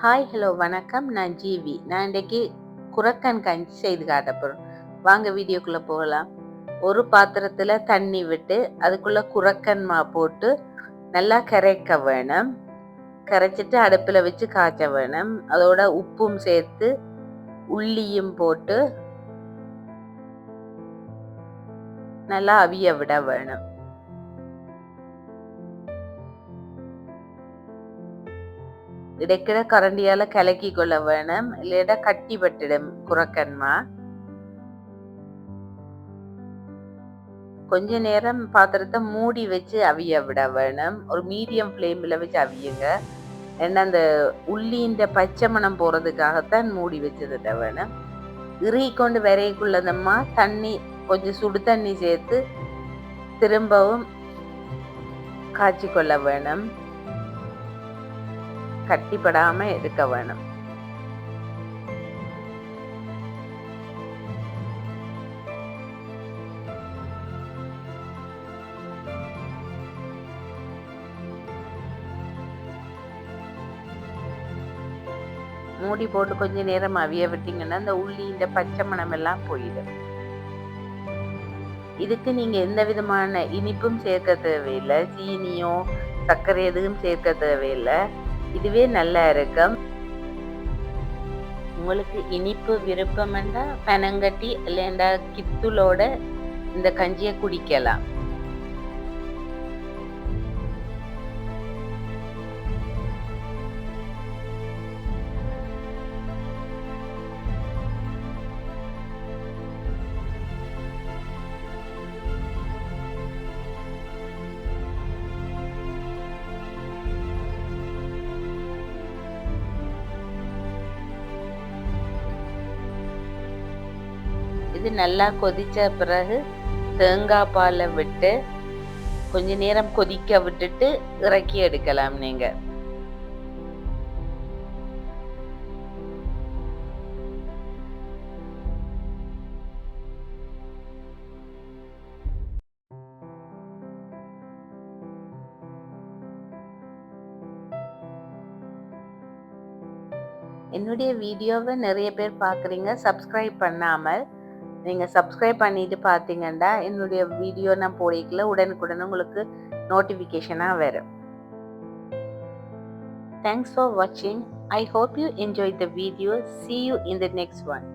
Hi hello வணக்கம். நான் GV. நான் இன்றைக்கு குரக்கன் கஞ்சி செய்து காட்ட போகிறேன் வாங்க வீடியோக்குள்ளே போகலாம். ஒரு பாத்திரத்தில் தண்ணி விட்டு அதுக்குள்ளே குரக்கன் மா போட்டு நல்லா கரைக்க வேணும். கரைச்சிட்டு அடுப்பில் வச்சு காய்ச்ச வேணும். அதோட உப்பும் சேர்த்து உள்ளியும் போட்டு நல்லா அவிய விட வேணும். இடைக்கிட கரண்டியால கலக்கி கொள்ள வேணும். இல்லையா கட்டி பட்டிடும் குறக்கன்மா. கொஞ்ச நேரம் பாத்திரத்தை மூடி வச்சு அவிய விட வேணும். ஒரு மீடியம் ஃப்ளேமில் வச்சு அவியுங்க. ஏன்னா அந்த உள்ளின்ற பச்சை மணம் போகிறதுக்காகத்தான் மூடி வச்சதுட்ட வேணும். இறுகி கொண்டு விரைக்குள்ளதம்மா தண்ணி கொஞ்சம் சுடு தண்ணி சேர்த்து திரும்பவும் காய்ச்சி கொள்ள வேணும். கட்டிப்படாம எடுக்க வேணும். மூடி போட்டு கொஞ்ச நேரம் அவிய விட்டீங்கன்னா அந்த உள்ளி இந்த பச்சை மணம் எல்லாம் போயிடும். இதுக்கு நீங்க எந்த விதமான இனிப்பும் சேர்க்க தேவையில்லை. சீனியோ சர்க்கரை எதுவும் சேர்க்க தேவையில்லை. இதுவே நல்லா இருக்கும். உங்களுக்கு இனிப்பு விருப்பம்ண்டா பனங்கட்டி இல்லைண்டா கித்துளோட இந்த கஞ்சியை குடிக்கலாம். இது நல்லா கொதிச்ச பிறகு தேங்காய் பாலை விட்டு கொஞ்ச நேரம் கொதிக்க விட்டுட்டு இறக்கி எடுக்கலாம் நீங்க. என்னுடைய வீடியோவை நிறைய பேர் பார்க்குறீங்க சப்ஸ்கிரைப் பண்ணாமல் நீங்கள் சப்ஸ்கிரைப் பண்ணிட்டு பார்த்தீங்கன்னா என்னுடைய வீடியோ நான் போடிக்கல உடனுக்குடன் உங்களுக்கு நோட்டிஃபிகேஷனாக வரும். தேங்க்ஸ் ஃபார் வாட்சிங் I hope you enjoy the video see you in the next one